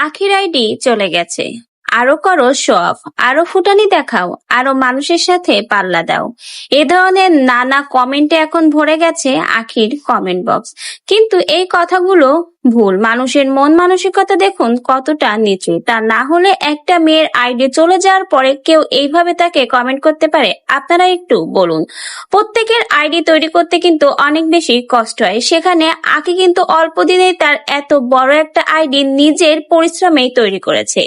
আখির আইডি চলে গেছে। আরও করো শো অফ আরও ফুটানি দেখাও, আরও মানুষের সাথে পাল্লা দাও। এ ধরনের নানা কমেন্টে এখন ভরে গেছে আখির কমেন্ট বক্স কিন্তু এই কথাগুলো ভুল। মানুষের মন মানসিকতা দেখুন কতটা নিচু। তা না হলে একটা মেয়ের আইডি চলে যাওয়ার পরে কেউ এইভাবে তাকে কমেন্ট করতে পারে। আপনারা একটু বলুন। প্রত্যেকের আইডি তৈরি করতে কিন্তু অনেক বেশি কষ্ট হয়। সেখানে আকি কিন্তু অল্প দিনেই তার এত বড় একটা আইডি নিজের পরিশ্রমেই তৈরি করেছে।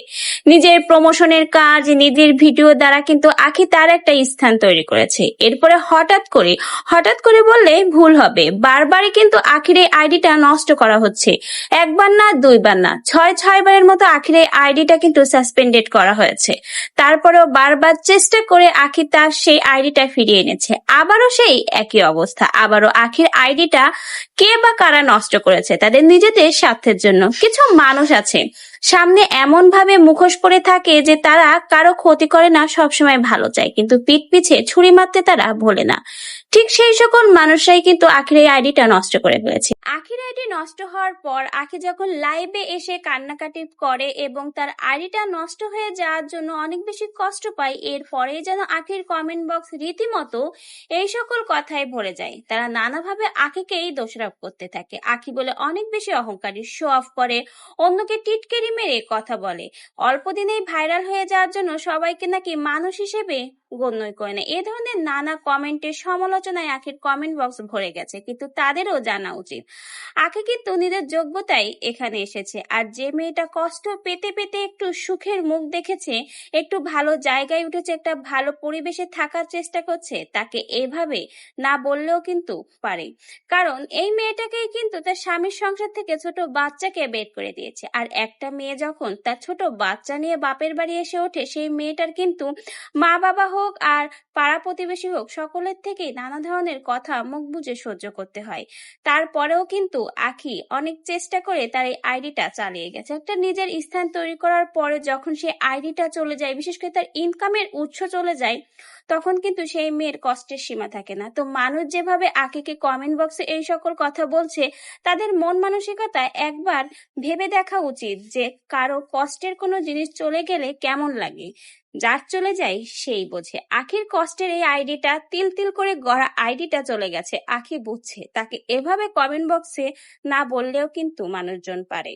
নিজের প্রমোশনের কাজ, নিজের ভিডিও দ্বারা কিন্তু আখি তার একটা স্থান তৈরি করেছে। এরপরে হঠাৎ করে হঠাৎ করে বললে ভুল হবে। বারবারই কিন্তু আখির এই আইডিটা নষ্ট করা হচ্ছে। একবার না, দুইবার না। ছয় ছয় বারের মতো আখির এই আইডিটা কিন্তু সাসপেন্ডেড করা হয়েছে। তারপরেও বারবার চেষ্টা করে আখি তার সেই আইডিটা ফিরিয়ে এনেছে। আবারও সেই একই অবস্থা। আবারও আখির আইডিটা কে বা কারা নষ্ট করেছে, তাদের নিজেদের স্বার্থের জন্য। কিছু মানুষ আছে, সামনে এমন ভাবে মুখোশ পরে থাকে যে তারা কারও ক্ষতি করে না, সবসময় ভালো চায়। কিন্তু পিঠ পিছে ছুরি মারতে তারা ভোলে না। ঠিক সেই সকল মানুষরাই কিন্তু আখির এই আইডিটা নষ্ট করে ফেলেছে। আখির আইডি নষ্ট হওয়ার পর আখি যখন লাইভে এসে কান্নাকাটি করে এবং তার আইডিটা নষ্ট হয়ে যাওয়ার জন্য অনেক বেশি কষ্ট পায় এরপরে যেন আখির কমেন্ট বক্স রীতিমতো এই সকল কথায় ভরে যায়। তারা নানাভাবে আখিকেই দোষারোপ করতে থাকে। আখি বলে অনেক বেশি অহংকারী শো অফ করে, অন্যকে টিটকেরি মেরে কথা বলে। অল্প দিনেই ভাইরাল হয়ে যাওয়ার জন্য সবাইকে নাকি মানুষ হিসেবে গণ্যই করে না এ ধরনের নানা কমেন্টের সমালোচনায় আখির কমেন্ট বক্স ভরে গেছে, কিন্তু তাদেরও জানা উচিত। আখি কিন্তু নিজের যোগ্যতাই এখানে এসেছে। আর যে মেয়েটা কষ্ট পেতে পেতে একটু সুখের মুখ দেখেছে, একটু ভালো জায়গায় উঠেছে, একটা ভালো পরিবেশে থাকার চেষ্টা করছে, তাকে এভাবে না বললেও কিন্তু পারে। কারণ এই মেয়েটাকেই কিন্তু তার স্বামীর সংসার থেকে ছোট বাচ্চাকে বের করে দিয়েছে। আর একটা মেয়ে যখন তার ছোট বাচ্চা নিয়ে বাপের বাড়ি এসে ওঠে, সেই মেয়েটার কিন্তু মা বাবা হোক আর পাড়া প্রতিবেশী হোক, সকলের থেকেই নানা ধরনের কথা মুখ বুঝে সহ্য করতে হয়। তারপরেও কিন্তু আখি অনেক চেষ্টা করে তার এই আইডিটা চালিয়ে গেছে। একটা নিজের স্থান তৈরি করার পরে যখন সেই আইডিটা চলে যায়, বিশেষ করে তার ইনকামের উৎস চলে যায়, তখন কিন্তু সেই মেয়ের কষ্টের সীমা থাকে না। তো মানুষ যেভাবে আকিকে কমেন্ট বক্সে এই সকল কথা বলছে, তাদের মন মানসিকতা একবার ভেবে দেখা উচিত যে কারও কষ্টের কোনো জিনিস চলে গেলে কেমন লাগে। যার চলে যায় সেই বোঝে। আখির কষ্টের এই আইডিটা তিল তিল করে গড়া আইডিটা চলে গেছে। আখি বুঝছে। তাকে এভাবে কমেন্ট বক্সে না বললেও কিন্তু মানুষজন পারে।